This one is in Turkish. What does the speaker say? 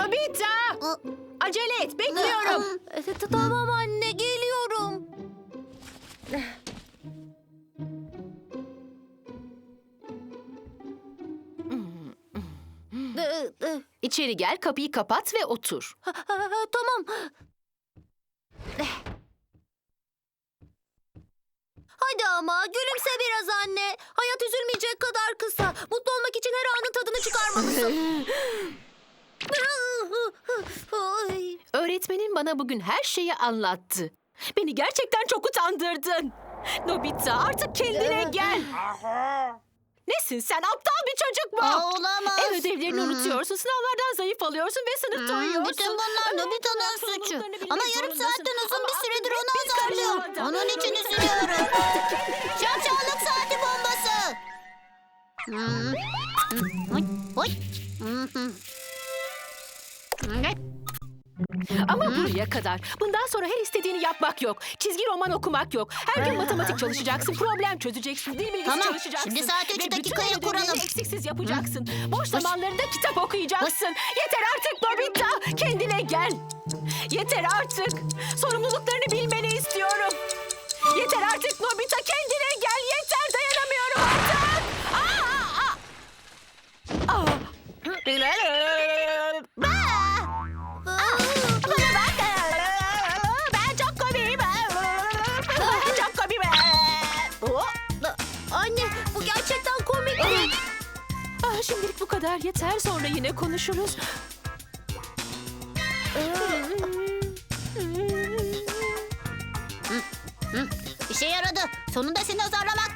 Nobita! Acele et, bekliyorum. E, t- Tamam anne geliyorum. İçeri gel, kapıyı kapat ve otur. Tamam. Hadi ama gülümse biraz anne. Hayat üzülmeyecek kadar kısa. Mutlu olmak için her anın tadını çıkarmalısın. Öğretmenin bana bugün her şeyi anlattı. Beni gerçekten çok utandırdın. Nobita artık kendine gel. Nesin sen aptal bir çocuk mu? Aa, olamaz. Ev ödevlerini Hmm. unutuyorsun, sınavlardan zayıf alıyorsun ve sınıfta Hmm, uyuyorsun. bütün bunlar Öğretmen Nobita'nın suçu. bilmek Ama yarım zorundasın. saatten uzun Ama bir süredir aklın onu hep karışmada. Onun için üzülüyorum. Şapşallık saati bombası. Hmm. Hmm. Oy, oy. Hmm, hmm. Ama buraya kadar. Bundan sonra her istediğini yapmak yok. Çizgi roman okumak yok. Her gün matematik çalışacaksın, problem çözeceksin, dil bilgisi Tamam, çalışacaksın. şimdi saati üç Ve bütün dakikaya ödevlerini kuralım. eksiksiz yapacaksın. Boş zamanlarında kitap okuyacaksın. Yeter artık Nobita, kendine gel. Yeter artık. Sorumluluklarını şimdilik bu kadar yeter. Sonra yine konuşuruz. İşe yaradı. Sonunda seni azarlamak